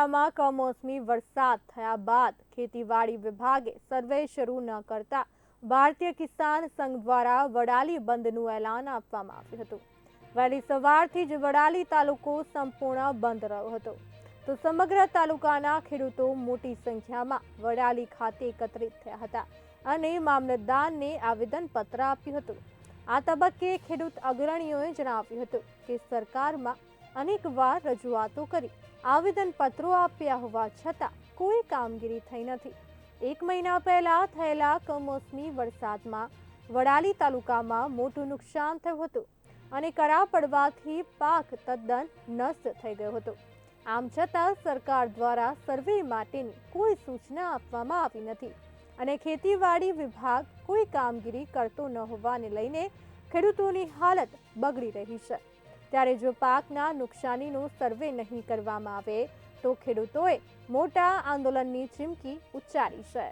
જિલ્લામાં કમોસમી વરસાદ થયા બાદ ખેતીવાડી વિભાગે સર્વે શરૂ ન કરતા ભારતીય કિસાન સંઘ દ્વારા વડાલી બંધનું એલાન આપવામાં આવ્યું હતું. વહેલી સવારથી જ વડાલી તાલુકો સંપૂર્ણ બંધ રહ્યો હતો. તો સમગ્ર તાલુકાના ખેડૂતો મોટી સંખ્યામાં વડાલી ખાતે એકત્રિત થયા હતા અને મામલતદારને આવેદનપત્ર આપ્યું હતું. આ તબક્કે ખેડૂત અગ્રણીઓએ જણાવ્યું હતું કે સરકારમાં અનેકવાર રજૂઆતો કરી. આવેદનપત્રો આપ્યા હોવા છતાં કોઈ કામગીરી થઈ નથી. એક મહિના પહેલા થયેલા કમોસમી વરસાદમાં વડાલી તાલુકામાં મોટું નુકસાન થયું હતું અને કરા પડવાથી પાક તદ્દન નષ્ટ થઈ ગયો હતો. આમ છતાં સરકાર દ્વારા સર્વે માટેની કોઈ સૂચના આપવામાં આવી નથી અને ખેતીવાડી વિભાગ કોઈ કામગીરી કરતો ન હોવાને લઈને ખેડૂતોની હાલત બગડી રહી છે. ત્યારે જો પાકના નુકસાનીનો સર્વે નહીં કરવામાં આવે, તો ખેડૂતોએ મોટા આંદોલનની ચીમકી ઉચ્ચારી છે.